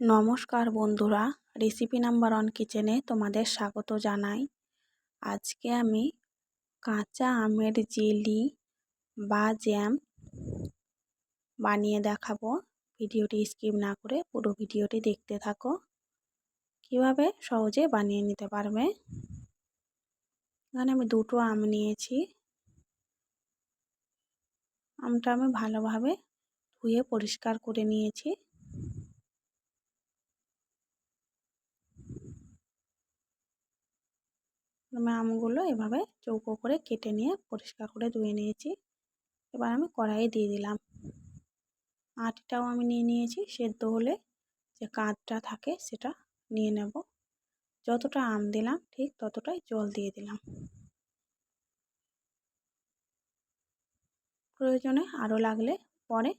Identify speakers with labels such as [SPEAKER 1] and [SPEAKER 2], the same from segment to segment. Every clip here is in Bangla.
[SPEAKER 1] নমস্কার বন্ধুরা, রেসিপি নাম্বার ওয়ান কিচেনে তোমাদের স্বাগত জানাই। আজকে আমি কাঁচা আমের জেলি বা জ্যাম বানিয়ে দেখাবো। ভিডিওটি স্কিপ না করে পুরো ভিডিওটি দেখতে থাকো। কীভাবে সহজে বানিয়ে নিতে পারবে? এখানে আমি দুটো আম নিয়েছি। আমটা আমি ভালোভাবে ধুয়ে পরিষ্কার করে নিয়েছি। আমি আমগুলো এভাবে চৌকো করে কেটে নিয়ে পরিষ্কার করে ধুয়ে নিয়েছি। এবার আমি কড়াইয়ে দিয়ে দিলাম। আটিটাও আমি নিয়ে নিয়েছি। সেদ্ধ হলে যে কাঁধটা থাকে সেটা নিয়ে নেব। যতটা আম দিলাম ঠিক ততটাই জল দিয়ে দিলাম। প্রয়োজনে আরও লাগলে পরে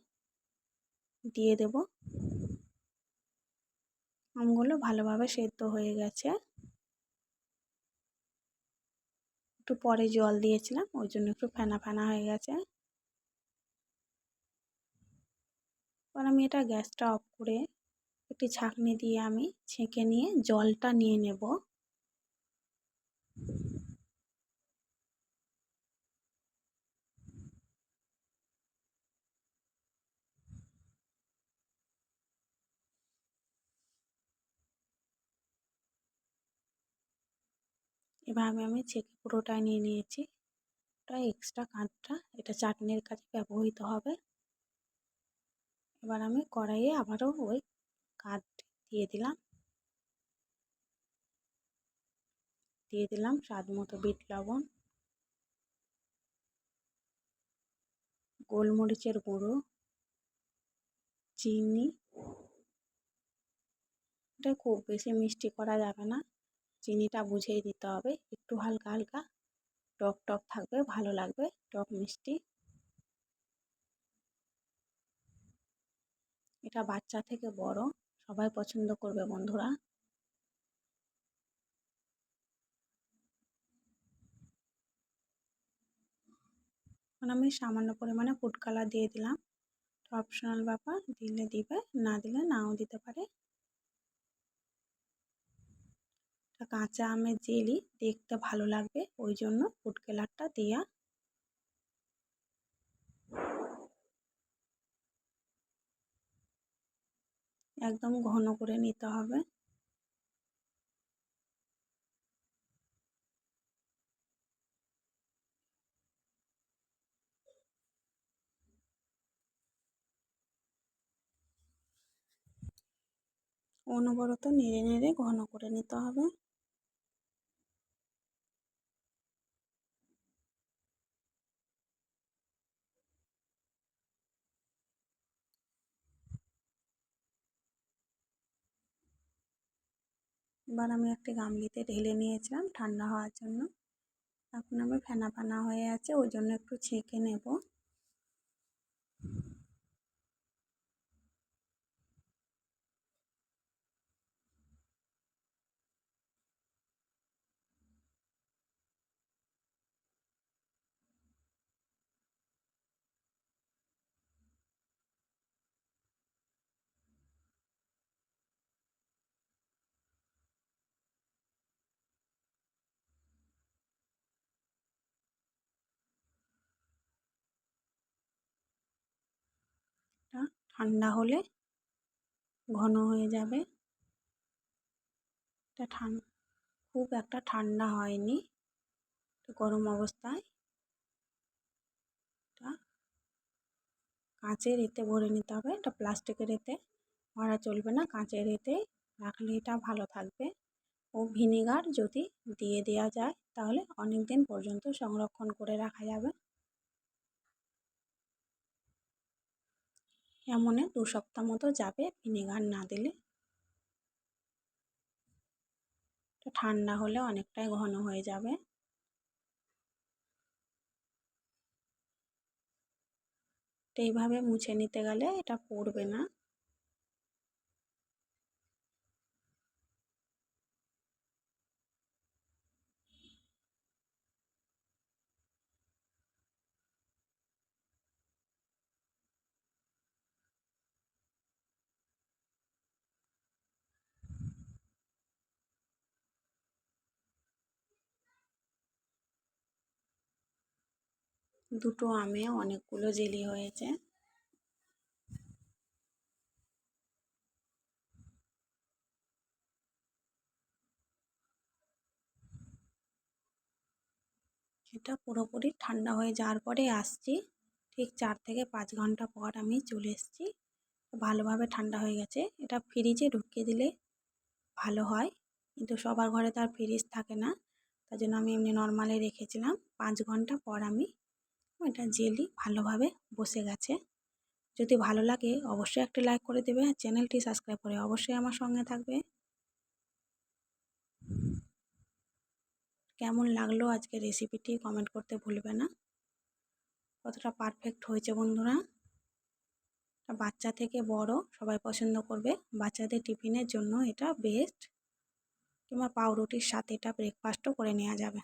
[SPEAKER 1] দিয়ে দেব। আমগুলো ভালোভাবে সেদ্ধ হয়ে গেছে। একটু পরে জল দিয়েছিলাম, ওই জন্য একটু ফেনা ফেনা হয়ে গেছে। এবার আমি এটা গ্যাসটা অফ করে একটি ছাঁকনি দিয়ে আমি ছেঁকে নিয়ে জলটা নিয়ে নেব। এভাবে আমি ছেঁকে পুরোটাই নিয়ে নিয়েছি। ওটা এক্সট্রা কাঁচটা এটা চাটনির কাজে ব্যবহৃত হবে। এবার আমি কড়াইয়ে আবারও ওই কাঠ দিয়ে দিলাম। দিয়ে দিলাম স্বাদ মতো বিট লবণ। গোলমরিচের গুঁড়ো। চিনি। এটা খুব বেশি মিষ্টি করা যাবে না। চিনিটা বুঝেই দিতে হবে। একটু হালকা হালকা। টক টক থাকবে, ভালো লাগবে। টক মিষ্টি। এটা বাচ্চা থেকে বড়। সবাই পছন্দ করবে বন্ধুরা। এখন আমি সামান্য পরিমাণে ফুড কালার দিয়ে দিলাম। অপশনাল ব্যাপার। দিলে দিবে, না দিলে নাও দিতে পারে। কাঁচা আমের জেলি দেখতে ভালো লাগবে, ওই জন্য ফুড কালারটা দেওয়া একদম ঘন করে নিতে হবে। অনবরত নেড়ে নেড়ে ঘন করে নিতে হবে। এবার আমি একটি গামলিতে ঢেলে নিয়েছিলাম ঠান্ডা হওয়ার জন্য। এখন আমার ফেনা ফেনা হয়ে আছে, ওই জন্য একটু ছেঁকে নেব। ঠান্ডা হলে ঘন হয়ে যাবে। এটা ঠান্ডা খুব একটা ঠান্ডা হয়নি গরম অবস্থায়। এটা কাঁচের এতে ভরে নিতে হবে, এটা প্লাস্টিকের এতে। ভরা চলবে না, কাঁচের এতে রাখলে এটা ভালো থাকবে। ও ভিনেগার যদি দিয়ে দেওয়া যায়, তাহলে অনেক দিন পর্যন্ত সংরক্ষণ করে রাখা যাবে। এমনে দু সপ্তাহ মতো যাবে, ভিনেগার না দিলে। তো ঠান্ডা হলে অনেকটাই ঘন হয়ে যাবে। তো এইভাবে মুছে নিতে গেলে এটা পড়বে না। দুটো আমে অনেকগুলো জেলি হয়েছে। এটা পুরোপুরি ঠান্ডা হয়ে যাওয়ার পরে আসছি। ঠিক চার থেকে পাঁচ ঘণ্টা পর আমি চলে এসেছি। ভালোভাবে ঠান্ডা হয়ে গেছে। এটা ফ্রিজে ঢুকিয়ে দিলে ভালো হয়। কিন্তু সবার ঘরে তো আর ফ্রিজ থাকে না। তার জন্য আমি এমনি নর্মালে রেখেছিলাম। পাঁচ ঘণ্টা পর আমি এটা জেলি ভালোভাবে বসে গেছে। যদি ভালো লাগে অবশ্যই একটা লাইক করে দেবে। চ্যানেলটি সাবস্ক্রাইব করে অবশ্যই আমার সঙ্গে থাকবে। কেমন লাগল আজকে রেসিপিটি কমেন্ট করতে ভুলবে না। কতটা পারফেক্ট হয়েছে বন্ধুরা। বাচ্চা থেকে বড়, সবাই পছন্দ করবে। বাচ্চাদের টিফিনের জন্য এটা বেস্ট কিংবা পাউরুটির সাথে এটা ব্রেকফাস্টও করে নেওয়া যাবে।